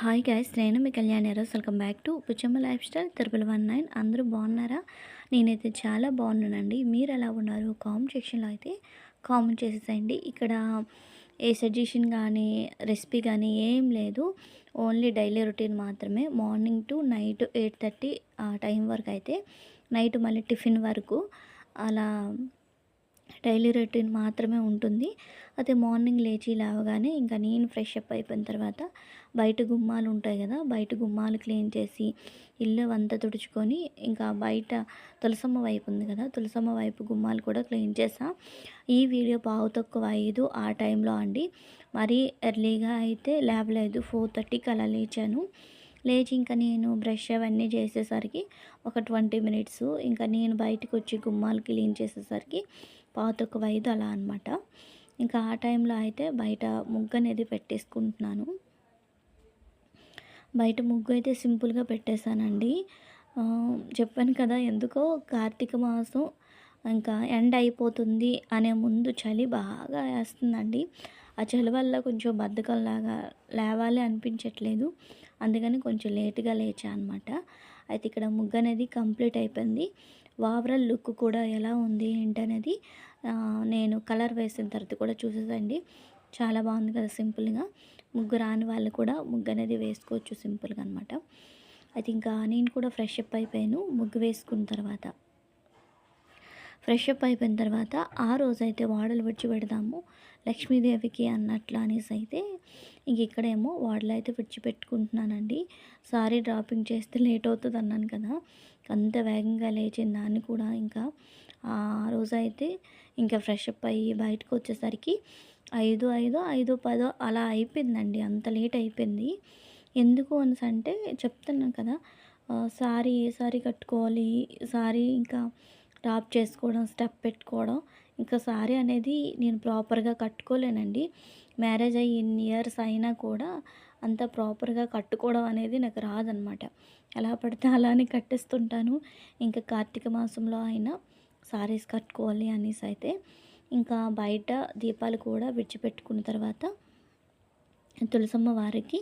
Hi guys నేను మీ Kalyan welcome back to Puchamma lifestyle triple one nine అందరూ బాగున్నారా? నేనైతే చాలా బాగున్నానండి. మీరు ఎలా ఉన్నారు? కామెంట్ సెక్షన్లో అయితే కామెంట్ చేసేసేయండి. ఇక్కడ ఏ సజెషన్ కానీ రెసిపీ కానీ ఏం లేదు. ఓన్లీ డైలీ రొటీన్ మాత్రమే. Morning to night eight thirty ఆ టైం వరకు అయితే నైట్ మళ్ళీ టిఫిన్ వరకు అలా డైలీ రొటీన్ మాత్రమే ఉంటుంది. అయితే మార్నింగ్ లేచి లేవగానే ఇంకా నేను ఫ్రెష్ అప్ అయిపోయిన తర్వాత బయట గుమ్మాలు ఉంటాయి కదా బయట గుమ్మాలు క్లీన్ చేసి ఇల్లు అంతా తుడుచుకొని ఇంకా బయట తులసమ్మ వైపు ఉంది కదా తులసమ్మ వైపు గుమ్మాలు కూడా క్లీన్ చేసా. ఈ వీడియో పావు తక్కువ ఐదు ఆ టైంలో అండి. మరీ ఎర్లీగా అయితే లేవలేదు ఫోర్ థర్టీకి అలా లేచాను. లేచి ఇంకా నేను బ్రష్ అవన్నీ చేసేసరికి ఒక ట్వంటీ మినిట్స్ ఇంకా నేను బయటకు వచ్చి గుమ్మాలు క్లీన్ చేసేసరికి పాతొక వైదు అలా అనమాట ఇంకా ఆ టైంలో అయితే బయట ముగ్గు అనేది పెట్టేసుకుంటున్నాను. బయట ముగ్గు అయితే సింపుల్గా పెట్టేశానండి. చెప్పాను కదా ఎందుకో కార్తీక మాసం ఇంకా ఎండ అయిపోతుంది అనే ముందు చలి బాగా వేస్తుందండి. ఆ చలి వల్ల కొంచెం బద్ధకంలాగా లేవాలి అనిపించట్లేదు. అందుకని కొంచెం లేట్గా లేచా అనమాట అయితే ఇక్కడ ముగ్గు అనేది కంప్లీట్ అయిపోయింది. ఓవరాల్ లుక్ కూడా ఎలా ఉంది ఏంటనేది నేను కలర్ వేసిన తర్వాత కూడా చూసేదండి చాలా బాగుంది కదా సింపుల్గా. ముగ్గు రాని వాళ్ళు కూడా ముగ్గు అనేది వేసుకోవచ్చు సింపుల్గా అనమాట అయితే ఇంకా నేను కూడా ఫ్రెష్ అప్ అయిపోయాను ముగ్గు వేసుకున్న తర్వాత. ఫ్రెష్ అప్ అయిపోయిన తర్వాత ఆ రోజు అయితే వాడలు విడిచి పెడదాము లక్ష్మీదేవికి అన్నట్లు అనేసి అయితే ఇంక ఇక్కడేమో వాడలు అయితే విడిచిపెట్టుకుంటున్నానండి సారీ డ్రాపింగ్ చేస్తే లేట్ అవుతుంది అన్నాను కదా. అంత వేగంగా లేచిన దాన్ని కూడా ఇంకా ఆ రోజు అయితే ఇంకా ఫ్రెష్ అప్ అయ్యి బయటకు వచ్చేసరికి ఐదు ఐదు ఐదు పదో అలా అయిపోయిందండి. అంత లేట్ అయిపోయింది. ఎందుకు అనేసి అంటే చెప్తున్నాను కదా సారీ ఏ సారీ కట్టుకోవాలి సారీ ఇంకా టాప్ చేసుకోవడం స్టెప్ పెట్టుకోవడం ఇంకా సారీ అనేది నేను ప్రాపర్గా కట్టుకోలేనండి. మ్యారేజ్ అయ్యి ఇన్ని ఇయర్స్ అయినా కూడా అంత ప్రాపర్గా కట్టుకోవడం అనేది నాకు రాదనమాట. ఎలా పడితే అలానే కట్టేస్తుంటాను. ఇంకా కార్తీక మాసంలో అయినా సారీస్ కట్టుకోవాలి అనేసి అయితే ఇంకా బయట దీపాలు కూడా విడిచిపెట్టుకున్న తర్వాత తులసమ్మ వారికి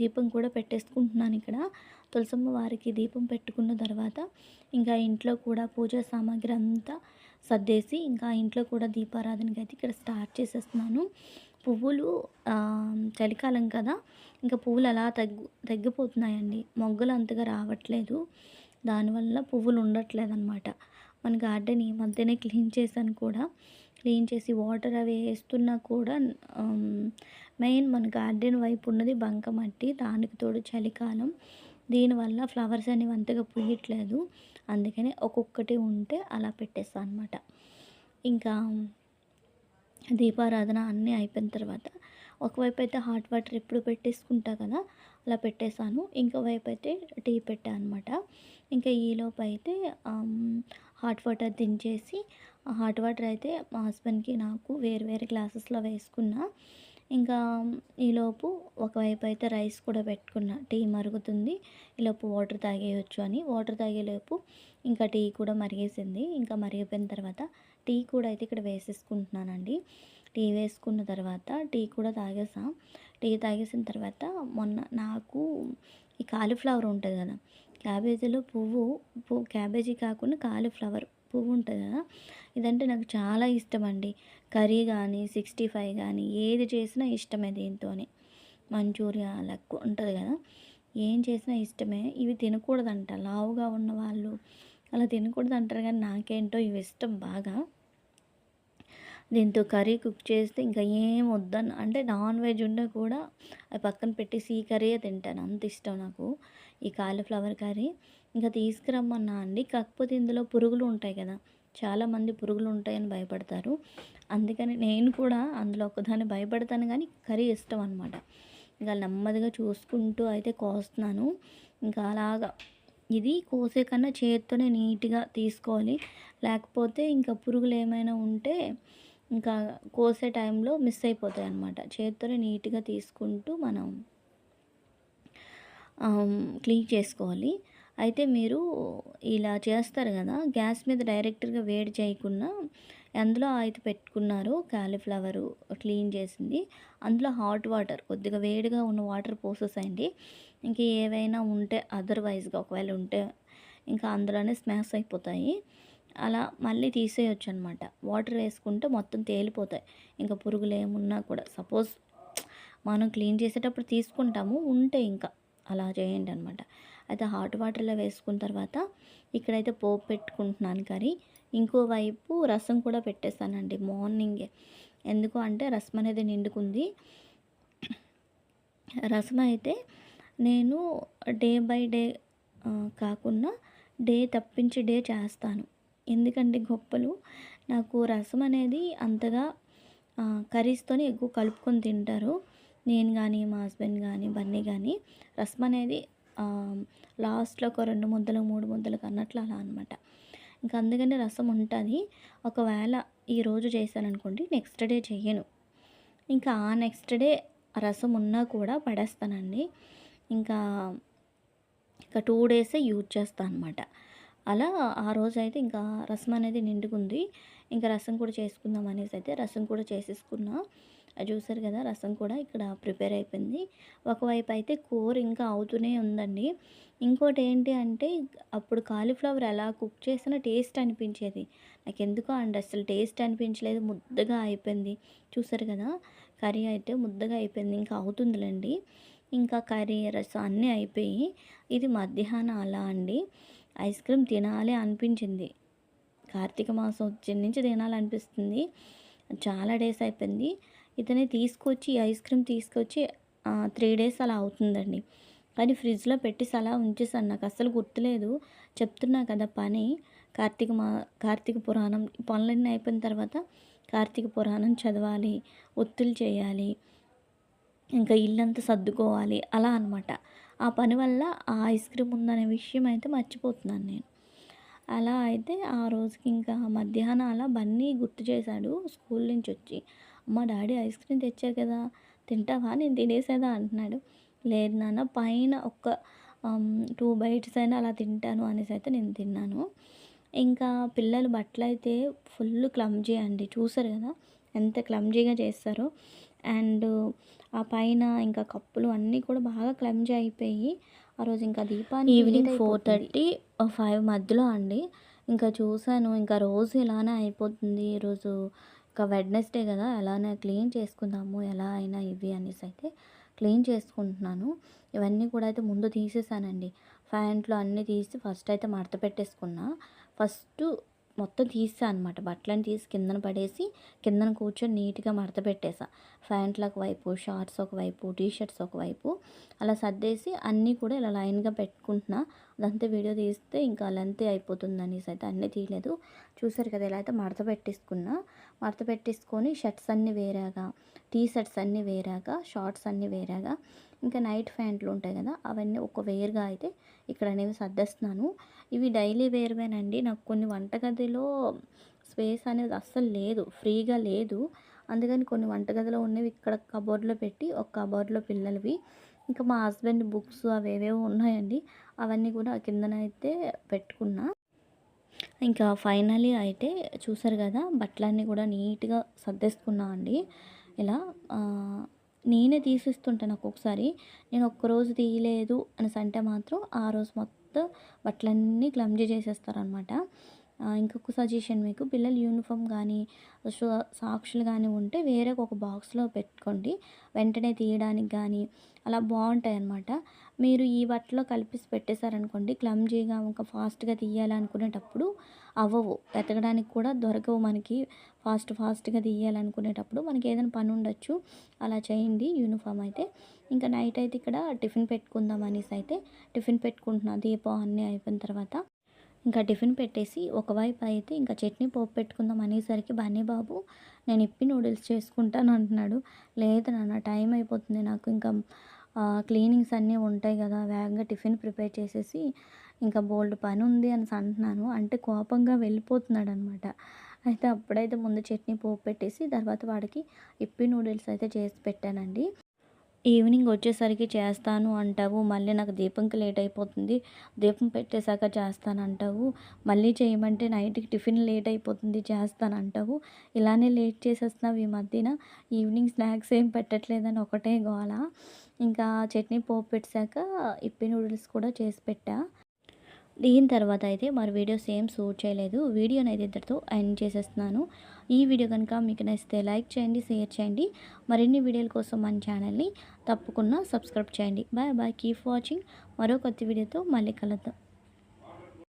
దీపం కూడా పెట్టేసుకుంటున్నాను ఇక్కడ. తులసమ్మ వారికి దీపం పెట్టుకున్న తర్వాత ఇంకా ఇంట్లో కూడా పూజా సామాగ్రి అంతా సర్దేసి ఇంకా ఇంట్లో కూడా దీపారాధనకి అయితే ఇక్కడ స్టార్ట్ చేసేస్తున్నాను. పువ్వులు చలికాలం కదా ఇంకా పువ్వులు అలా తగ్గు తగ్గిపోతున్నాయండి. మొగ్గలు అంతగా రావట్లేదు. దానివల్ల పువ్వులు ఉండట్లేదు అనమాట మన గార్డెన్ ఈ మధ్యనే క్లీన్ చేశాను కూడా. క్లీన్ చేసి వాటర్ అవి వేస్తున్నా కూడా మెయిన్ మన గార్డెన్ వైపు ఉన్నది బంకమట్టి దానికి తోడు చలికాలం. దీనివల్ల ఫ్లవర్స్ అనేవి అంతగా పూయట్లేదు అందుకని ఒక్కొక్కటి ఉంటే అలా పెట్టేస్తాను అనమాట ఇంకా దీపారాధన అన్నీ అయిపోయిన తర్వాత ఒకవైపు అయితే హాట్ వాటర్ ఎప్పుడు పెట్టేసుకుంటా కదా అలా పెట్టేశాను. ఇంకోవైపు అయితే టీ పెట్టా అనమాట ఇంకా ఈలోపు అయితే హాట్ వాటర్ దించేసి హాట్ వాటర్ అయితే మా హస్బెండ్కి నాకు వేరు వేరే గ్లాసెస్లో వేసుకున్నా. ఇంకా ఈలోపు ఒకవైపు అయితే రైస్ కూడా పెట్టుకున్న. టీ మరుగుతుంది. ఈలోపు వాటర్ తాగేయచ్చు అని. వాటర్ తాగేలోపు ఇంకా టీ కూడా మరిగేసింది. ఇంకా మరిగిపోయిన తర్వాత టీ కూడా అయితే ఇక్కడ వేసేసుకుంటున్నానండి. టీ వేసుకున్న తర్వాత టీ కూడా తాగేసాం. టీ తాగేసిన తర్వాత మొన్న నాకు ఈ కాలీఫ్లవర్ ఉంటుంది కదా క్యాబేజీలో పువ్వు పువ్వు క్యాబేజీ కాకుండా కాలీఫ్లవర్ పువ్వు ఉంటుంది కదా? ఇదంటే నాకు చాలా ఇష్టం అండి కర్రీ కానీ సిక్స్టీ ఫైవ్ కానీ ఏది చేసినా ఇష్టమే దీంతోనే. మంచూరియా లెక్క ఉంటుంది కదా? ఏం చేసినా ఇష్టమే. ఇవి తినకూడదంట. లావుగా ఉన్న వాళ్ళు అలా తినకూడదు అంటారు కానీ నాకేంటో ఇవి ఇష్టం బాగా. దీంతో కర్రీ కుక్ చేస్తే ఇంకా ఏం వద్దను అంటే నాన్ వెజ్ ఉండే కూడా అది పక్కన పెట్టేసి ఈ కర్రీయే తింటాను. అంత ఇష్టం నాకు. ఈ కాలీఫ్లవర్ కర్రీ. ఇంకా తీసుకురమ్మన్నా అండి. కాకపోతే ఇందులో పురుగులు ఉంటాయి కదా. చాలామంది పురుగులు ఉంటాయని భయపడతారు. అందుకని నేను కూడా అందులో ఒకదాన్ని భయపడతాను కానీ కర్రీ ఇష్టం అనమాట ఇంకా నెమ్మదిగా చూసుకుంటూ అయితే కోస్తున్నాను. ఇంకా అలాగా ఇది కోసే కన్నా చేత్తోనే నీట్గా తీసుకోవాలి. లేకపోతే ఇంకా పురుగులు ఏమైనా ఉంటే ఇంకా కోసే టైంలో మిస్ అయిపోతాయి అన్నమాట. చేత్తోనే నీట్గా తీసుకుంటూ మనం క్లీన్ చేసుకోవాలి. అయితే మీరు ఇలా చేస్తారు కదా గ్యాస్ మీద డైరెక్ట్గా వేడి చేయకుండా అందులో అయితే పెట్టుకున్నారు క్యాలీఫ్లవరు క్లీన్ చేసింది. అందులో హాట్ వాటర్ కొద్దిగా వేడిగా ఉన్న వాటర్ పోసేసేయండి. ఇంకా ఏవైనా ఉంటే అదర్వైజ్గా ఒకవేళ ఉంటే ఇంకా అందులోనే స్మాష్ అయిపోతాయి. అలా మళ్ళీ తీసేయొచ్చు అనమాట వాటర్ వేసుకుంటే మొత్తం తేలిపోతాయి. ఇంకా పురుగులు ఏమున్నా కూడా సపోజ్ మనం క్లీన్ చేసేటప్పుడు తీసుకుంటాము ఉంటే ఇంకా. అలా చేయండి అనమాట అయితే హాట్ వాటర్లో వేసుకున్న తర్వాత ఇక్కడైతే పోపు పెట్టుకుంటున్నాను కర్రీ. ఇంకో వైపు రసం కూడా పెట్టేస్తానండి మార్నింగే. ఎందుకు అంటే రసం అనేది నిండుకుంది. రసం అయితే నేను డే బై డే కాకుండా డే తప్పించి డే చేస్తాను. ఎందుకంటే గొప్పలు నాకు రసం అనేది అంతగా కర్రీస్తోనే ఎక్కువ కలుపుకొని తింటారు. నేను కానీ మా హస్బెండ్ కానీ బన్నీ కానీ రసం అనేది లాస్ట్లో ఒక రెండు ముద్దలు మూడు ముద్దలకు అన్నట్లు అలా అనమాట ఇంకా అందుకని రసం ఉంటుంది. ఒకవేళ ఈరోజు చేశాను అనుకోండి నెక్స్ట్ డే చేయను ఇంకా ఆ నెక్స్ట్ డే రసం ఉన్నా కూడా పడేస్తానండి. ఇంకా ఇంకా టూ డేసే యూజ్ చేస్తాను అనమాట అలా ఆ రోజు అయితే ఇంకా రసం అనేది నిండుకుంది. ఇంకా రసం కూడా చేసుకుందాం అనేసి అయితే రసం కూడా చేసేసుకున్నా. చూసారు కదా రసం కూడా ఇక్కడ ప్రిపేర్ అయిపోయింది. ఒకవైపు అయితే కూర ఇంకా అవుతూనే ఉందండి. ఇంకోటి ఏంటి అంటే అప్పుడు కాలీఫ్లవర్ ఎలా కుక్ చేసినా టేస్ట్ అనిపించేది. నాకు ఎందుకో అండి అసలు టేస్ట్ అనిపించలేదు ముద్దగా అయిపోయింది. చూసారు కదా కర్రీ అయితే ముద్దగా అయిపోయింది ఇంకా అవుతుందిలేండి. ఇంకా కర్రీ రసం అన్నీ అయిపోయి ఇది మధ్యాహ్నం అలా అండి. ఐస్ క్రీమ్ తినాలి అనిపించింది. కార్తీక మాసం వచ్చే నుంచి తినాలనిపిస్తుంది. చాలా డేస్ అయిపోయింది. ఇతనే తీసుకొచ్చి ఐస్ క్రీమ్ తీసుకొచ్చి త్రీ డేస్ అలా అవుతుందండి. కానీ ఫ్రిడ్జ్లో పెట్టేసి అలా ఉంచేసాను నాకు అస్సలు గుర్తులేదు. చెప్తున్నా కదా పని. కార్తీక మా కార్తీక పురాణం పనులన్నీ అయిపోయిన తర్వాత కార్తీక పురాణం చదవాలి ఒత్తులు చేయాలి ఇంకా ఇల్లంతా సర్దుకోవాలి అలా అనమాట ఆ పని వల్ల ఆ ఐస్ క్రీమ్ ఉందనే విషయం అయితే మర్చిపోతున్నాను నేను. అలా అయితే ఆ రోజుకి ఇంకా మధ్యాహ్నం అలా బన్నీ గుర్తు చేశాడు స్కూల్ నుంచి వచ్చి. అమ్మ డాడీ ఐస్ క్రీమ్ తెచ్చారు కదా తింటావా? నేను తినేసేదా? అంటున్నాడు. లేదు నాన్న పైన ఒక టూ బైట్స్ అయినా అలా తింటాను అనేసి అయితే నేను తిన్నాను. ఇంకా పిల్లలు బట్టలు అయితే ఫుల్ క్లమ్జీ అండి చూసారు కదా ఎంత క్లమ్జీగా చేస్తారో. అండ్ ఆ పైన ఇంకా కప్పులు అన్నీ కూడా బాగా క్లమ్జీ అయిపోయి ఆ రోజు ఇంకా దీపాన్ని ఈవినింగ్ ఫోర్ థర్టీ ఫైవ్ మధ్యలో అండి. ఇంకా చూశాను ఇంకా రోజు ఇలానే అయిపోతుంది. ఈరోజు ఇంకా వెడ్నెస్డే కదా ఎలానే క్లీన్ చేసుకుందాము ఎలా అయినా ఇవి అనేసి అయితే క్లీన్ చేసుకుంటున్నాను. ఇవన్నీ కూడా అయితే ముందు తీసేసానండి. ఫ్యాంట్లో అన్నీ తీసి ఫస్ట్ అయితే మడత పెట్టేసుకున్నా. ఫస్ట్ మొత్తం తీసా అనమాట బట్టలను తీసి కిందన పడేసి కిందన కూర్చొని నీట్గా మడత పెట్టేసా. ప్యాంట్లు ఒకవైపు షార్ట్స్ ఒకవైపు టీషర్ట్స్ ఒకవైపు అలా సర్దేసి అన్నీ కూడా ఇలా లైన్గా పెట్టుకుంటున్నా. అదంతా వీడియో తీస్తే ఇంకా లెంత్ అయిపోతుంది అనేసి అయితే అన్నీ తీయలేదు. చూసారు కదా ఇలా అయితే మడత పెట్టేసుకున్నా. మడత పెట్టేసుకొని షర్ట్స్ అన్నీ వేరాగా టీ షర్ట్స్ అన్నీ వేరాగా షార్ట్స్ అన్నీ వేరాగా ఇంకా నైట్ ప్యాంట్లు ఉంటాయి కదా అవన్నీ ఒక వేరుగా అయితే ఇక్కడ అనేవి సర్దేస్తున్నాను. ఇవి డైలీ వేర్వేనండి. నాకు కొన్ని వంటగదిలో స్పేస్ అనేది అస్సలు లేదు. ఫ్రీగా లేదు. అందుకని కొన్ని వంటగదిలో ఉన్నవి ఇక్కడ కబోర్డ్లో పెట్టి ఒక కబోర్డ్లో పిల్లలవి ఇంకా మా హస్బెండ్ బుక్స్ అవేవేవో ఉన్నాయండి. అవన్నీ కూడా కిందనైతే పెట్టుకున్నా. ఇంకా ఫైనలీ అయితే చూసారు కదా బట్టలన్నీ కూడా నీట్గా సర్దేసుకున్నా అండి. ఇలా నేనే తీసిస్తుంటాను ఒక్కొక్కసారి నేను ఒక్కరోజు తీయలేదు అనేసి అంటే మాత్రం ఆ రోజు మొత్తం బట్టలన్నీ క్లమ్జీ చేసేస్తారనమాట ఇంకొక సజెషన్ మీకు. పిల్లలు యూనిఫామ్ కానీ సాక్షులు కానీ ఉంటే వేరే ఒక బాక్స్లో పెట్టుకోండి. వెంటనే తీయడానికి కానీ అలా బాగుంటాయి అన్నమాట మీరు ఈ బట్టలో కలిపేసి పెట్టేశారనుకోండి క్లమ్జీగా ఇంకా ఫాస్ట్గా తీయాలనుకునేటప్పుడు అవ్వవు. ఎతకడానికి కూడా దొరకవు మనకి. ఫాస్ట్ ఫాస్ట్గా తీయాలనుకునేటప్పుడు మనకి ఏదైనా పని ఉండొచ్చు. అలా చేయండి యూనిఫామ్ అయితే. ఇంకా నైట్ అయితే ఇక్కడ టిఫిన్ పెట్టుకుందాం అనేసి అయితే టిఫిన్ పెట్టుకుంటున్నా. దీపం అన్నీ అయిపోయిన తర్వాత. ఇంకా టిఫిన్ పెట్టేసి ఒకవైపు అయితే ఇంకా చట్నీ పోపు పెట్టుకుందాం అనేసరికి బన్నీ బాబు నేను ఇప్పి నూడిల్స్ చేసుకుంటాను అంటున్నాడు. లేదు నాన్న టైం అయిపోతుంది నాకు. ఇంకా క్లీనింగ్స్ అన్నీ ఉంటాయి కదా వేగంగా టిఫిన్ ప్రిపేర్ చేసేసి ఇంకా బోల్డ్ పని ఉంది అని అంటున్నాను. అంటే కోపంగా వెళ్ళిపోతున్నాడు అనమాట అయితే అప్పుడైతే ముందు చట్నీ పోపు పెట్టేసి తర్వాత వాడికి ఇప్పి నూడిల్స్ అయితే చేసి పెట్టానండి. ఈవినింగ్ వచ్చేసరికి చేస్తాను అంటావు మళ్ళీ నాకు దీపంకి లేట్ అయిపోతుంది దీపం పెట్టేశాక చేస్తానంటావు మళ్ళీ చేయమంటే నైట్కి టిఫిన్ లేట్ అయిపోతుంది చేస్తానంటావు ఇలానే లేట్ చేసేస్తున్నావు ఈ మధ్యన ఈవినింగ్ స్నాక్స్ ఏం పెట్టట్లేదని ఒకటే గోల. ఇంకా చట్నీ పోపు పెట్టాక ఇప్పి నూడిల్స్ కూడా చేసి పెట్టా. దీని తర్వాత అయితే మరి వీడియోస్ ఏం షూట్ చేయలేదు వీడియోని అయితే ఇద్దరితో ఎండ్ చేసేస్తున్నాను. ఈ వీడియో కనుక మీకు నచ్చితే లైక్ చేయండి షేర్ చేయండి. మరిన్ని వీడియోల కోసం మన ఛానల్ని తప్పకుండా సబ్స్క్రైబ్ చేయండి. Bye bye. Keep watching. మరో కొత్త వీడియోతో మళ్ళీ కలుద్దాం.